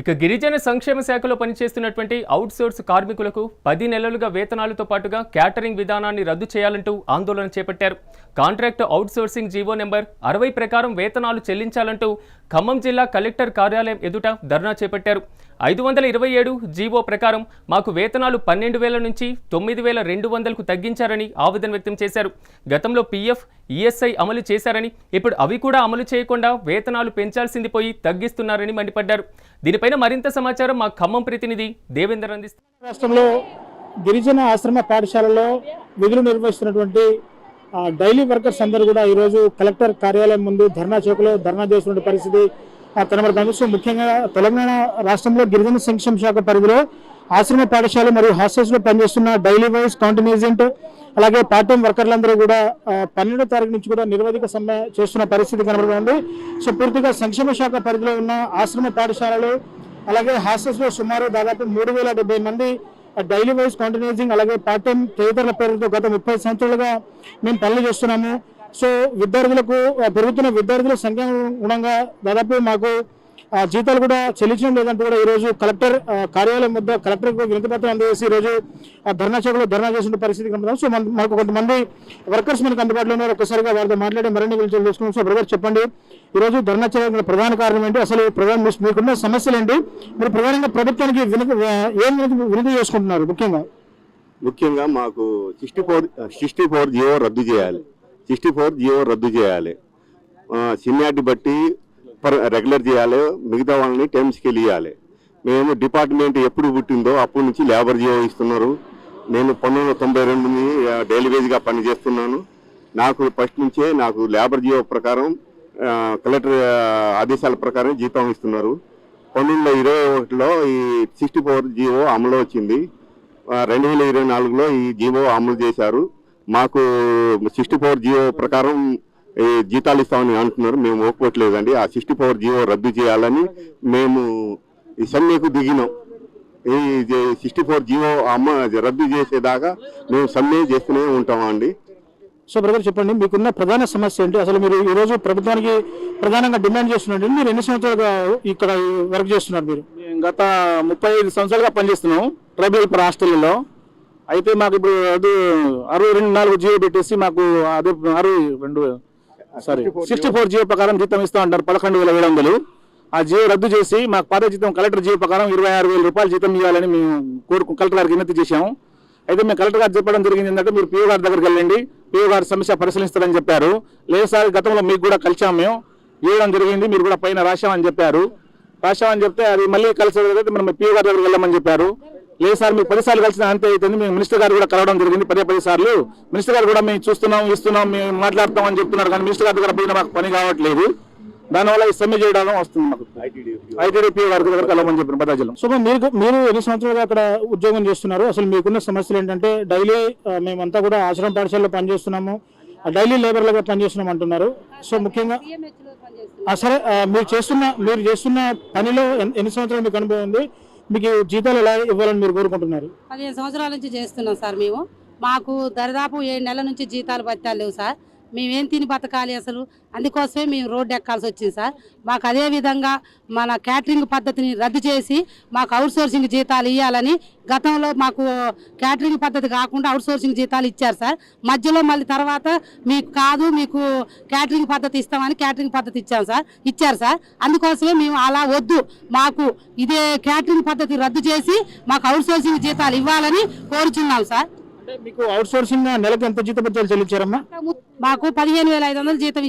ఇక గిరిజన సంక్షేమ శాఖలో పనిచేస్తున్నటువంటి అవుట్సోర్స్ కార్మికులకు పది నెలలుగా వేతనాలతో పాటుగా క్యాటరింగ్ విధానాన్ని రద్దు చేయాలంటూ ఆందోళన చేపట్టారు. కాంట్రాక్ట్ అవుట్సోర్సింగ్ జీవో నెంబర్ అరవై ప్రకారం వేతనాలు చెల్లించాలంటూ ఖమ్మం జిల్లా కలెక్టర్ కార్యాలయం ఎదుట ధర్నా చేపట్టారు. ఐదు వందల ఇరవై ఏడు జీవో ప్రకారం మాకు వేతనాలు పన్నెండు వేల నుంచి తొమ్మిది వేల రెండు వందలకు తగ్గించారని ఆవేదన వ్యక్తం చేశారు. గతంలో పీఎఫ్ ఈఎస్ఐ అమలు చేశారని ఇప్పుడు అవి కూడా అమలు చేయకుండా వేతనాలు పెంచాల్సింది పోయి తగ్గిస్తున్నారని మండిపడ్డారు. దీనిపైన మరింత సమాచారం మా ఖమ్మం ప్రతినిధి దేవేందర్ అందిస్తారు రాష్ట్రంలో గిరిజన ఆశ్రమ పాఠశాలలో విధులు నిర్వహిస్తున్నటువంటి డైలీ వర్కర్స్ అందరూ కూడా ఈరోజు కలెక్టర్ కార్యాలయం ముందు ధర్నా చౌకలో ధర్నా చేస్తున్న పరిస్థితి కనబడుతుంది సో ముఖ్యంగా తెలంగాణ రాష్ట్రంలో గిరిజన సంక్షేమ శాఖ పరిధిలో ఆశ్రమ పాఠశాల మరియు హాస్టల్స్లో పనిచేస్తున్న డైలీ వైజ్ కాంటినేజెంట్ అలాగే పార్ట్ టైం వర్కర్లందరూ కూడా పన్నెండో తారీఖు నుంచి కూడా నిరవధిక సమ్మె చేస్తున్న పరిస్థితి కనబడుతుంది సో పూర్తిగా సంక్షేమ శాఖ పరిధిలో ఉన్న ఆశ్రమ పాఠశాలలు అలాగే హాస్టల్స్లో సుమారు దాదాపు మూడు వేల డెబ్బై మంది డైలీ వైజ్ కాంటినైజింగ్ అలాగే పార్ట్ టైం తదితరుల పేరుతో గత ముప్పై సంవత్సరాలుగా మేము పనులు చేస్తున్నాము. సో విద్యార్థులకు పెరుగుతున్న విద్యార్థుల సంఖ్య గుణంగా దాదాపు మాకు జీతాలు కూడా చెల్లించడం లేదంటూ కూడా ఈరోజు కలెక్టర్ కార్యాలయం వద్ద కలెక్టర్ వినతి పత్రం అందజేసి ఈరోజు ఆ, ధర్నా చౌకలో ధర్నా చేసిన పరిస్థితి కనబడుతుంది. సో మనకు కొంతమంది వర్కర్స్ మనకు అందుబాటులో ఉన్నారు. ఒకసారిగా వారితో మాట్లాడి మరిన్ని గురించి తెలుసుకున్నాం సో బ్రదర్ చెప్పండి ఈరోజు ధర్నా చేయడానికి ప్రధాన కారణం ఏంటి? అసలు ప్రధాన మీకున్న సమస్యలు ఏంటి? మీరు ప్రధానంగా ప్రభుత్వానికి ఏం వినతి చేసుకుంటున్నారు ముఖ్యంగా? ముఖ్యంగా మాకు sixty four sixty four Jio రద్దు చేయాలి. సిక్స్టీ ఫోర్ జియో రద్దు చేయాలి. సీనియారిటీ బట్టి రెగ్యులర్ చేయాలి మిగతా వాళ్ళని టైమ్స్కి వెళ్ళియాలి మేము డిపార్ట్మెంట్ ఎప్పుడు పుట్టిందో అప్పటి నుంచి లేబర్ జియో ఇస్తున్నారు నేను పంతొమ్మిది వందల తొంభై రెండుని డైలీ వేజ్గా పనిచేస్తున్నాను. నాకు ఫస్ట్ నుంచే నాకు లేబర్ జియో ప్రకారం కలెక్టర్ ఆదేశాల ప్రకారం జీతం ఇస్తున్నారు. పంతొమ్మిది వందల ఇరవై ఒకటిలో ఈ సిక్స్టీ ఫోర్ జియో అమలు వచ్చింది. రెండు వేల ఇరవై నాలుగులో ఈ జియో అమలు చేశారు. మాకు సిక్స్టీ ఫోర్ జియో ప్రకారం జీతాలు ఇస్తామని అంటున్నారు. మేము ఒప్పుకోవట్లేదండి. ఆ సిక్స్టీ ఫోర్ జియో రద్దు చేయాలని మేము ఈ సమ్మెకు దిగినాం. ఈ సిక్స్టీ ఫోర్ జియో అమ్మ రద్దు చేసేదాకా మేము సమ్మె చేస్తూనే ఉంటామండి సో బ్రదర్ చెప్పండి మీకున్న ప్రధాన సమస్య ఏంటి? అసలు మీరు ఈ రోజు ప్రభుత్వానికి ప్రధానంగా డిమాండ్ చేస్తున్నారు మీరు ఎన్ని సంవత్సరాలుగా ఇక్కడ వర్క్ చేస్తున్నారు మీరు? గత ముప్పై ఐదు సంవత్సరాలుగా పనిచేస్తున్నాం ట్రైబల్ హాస్టల్లో అయితే మాకు ఇప్పుడు అది అరవై రెండు నాలుగు జియో పెట్టేసి మాకు అదే అరవై రెండు సారీ సిక్స్టీ ఫోర్ జియో ప్రకారం జీతం ఇస్తా అంటారు. పదకొండు వేల ఏడు వందలు. ఆ జియో రద్దు చేసి మాకు పాత జీతం కలెక్టర్ జియో ప్రకారం ఇరవై ఆరు వేల రూపాయలు జీతం ఇవ్వాలని మేము కోరుకు కలెక్టర్ గారికి వినతి చేశాము. అయితే మేము కలెక్టర్ గారు చెప్పడం జరిగింది ఏంటంటే మీరు పిఓ గారి దగ్గరికి వెళ్ళండి. పిఓ గారి సమస్య పరిశీలిస్తారని చెప్పారు. లేదు సార్ గతంలో మీకు కూడా కలిసాము మేము. ఇవ్వడం జరిగింది మీరు కూడా పైన రాశామని చెప్పారు. రాశామని చెప్తే అది మళ్ళీ కలిసి మనం పిఓ గారి దగ్గరికి వెళ్ళమని చెప్పారు. లేదు సార్ మీకు పదిసార్లు కలిసిన అంతే అవుతుంది మేము మినిస్టర్ గారు కూడా కలవడం జరిగింది. పదే పది సార్లు. మినిస్టర్ గారు కూడా మేము చూస్తున్నాం ఇస్తున్నాం మేము మాట్లాడతాం అని చెప్తున్నారు కానీ మినిస్టర్ గారి దగ్గర పోయిన మాకు పని కావట్లేదు. దానివల్ల ఈ సమ్మె చేయడం వస్తుంది మాకు. ఐటీడీపీ గారి దగ్గర కలవమని చెప్పిన భద్రాచలం. సో మీరు మీరు ఎన్ని సంవత్సరాలుగా అక్కడ ఉద్యోగం చేస్తున్నారు? అసలు మీకున్న సమస్యలు ఏంటంటే డైలీ మేమంతా కూడా ఆశ్రమ పాఠశాలలో పనిచేస్తున్నాము. ఆ, డైలీ లేబర్లుగా పనిచేస్తున్నాం అంటున్నారు. సో ముఖ్యంగా సరే మీరు చేస్తున్న మీరు చేస్తున్న పనిలో ఎన్ని సంవత్సరాలు మీకు అనుభవం ఉంది? మీకు జీతాలు ఎలా ఇవ్వాలని మీరు కోరుకుంటున్నారు? పదిహేను సంవత్సరాల నుంచి చేస్తున్నాం సార్ మేము. మాకు దరిదాపు ఏడు నెలల నుంచి జీతాలు పత్యాలు లేవు సార్. మేమేం తిని బతకాలి అసలు? అందుకోసమే మేము రోడ్డు ఎక్కాల్సి వచ్చింది సార్. మాకు అదే విధంగా మన క్యాటరింగ్ పద్ధతిని రద్దు చేసి మాకు అవుట్ సోర్సింగ్ జీతాలు ఇవ్వాలని గతంలో మాకు క్యాటరింగ్ పద్ధతి కాకుండా అవుట్ సోర్సింగ్ జీతాలు ఇచ్చారు సార్. మధ్యలో మళ్ళీ తర్వాత మీకు కాదు మీకు క్యాటరింగ్ పద్ధతి ఇస్తామని క్యాటరింగ్ పద్ధతి ఇచ్చాం సార్. ఇచ్చారు సార్. అందుకోసమే మేము అలా వద్దు. మాకు ఇదే క్యాటరింగ్ పద్ధతి రద్దు చేసి మాకు అవుట్ సోర్సింగ్ జీతాలు ఇవ్వాలని కోరుచున్నాం సార్. అంటే మీకు అవుట్ సోర్సింగ్ నెలకు ఎంత జీతపత్యాలు చెల్లించారమ్మా? మాకు పదిహేను వేల ఐదు వందలు జీతం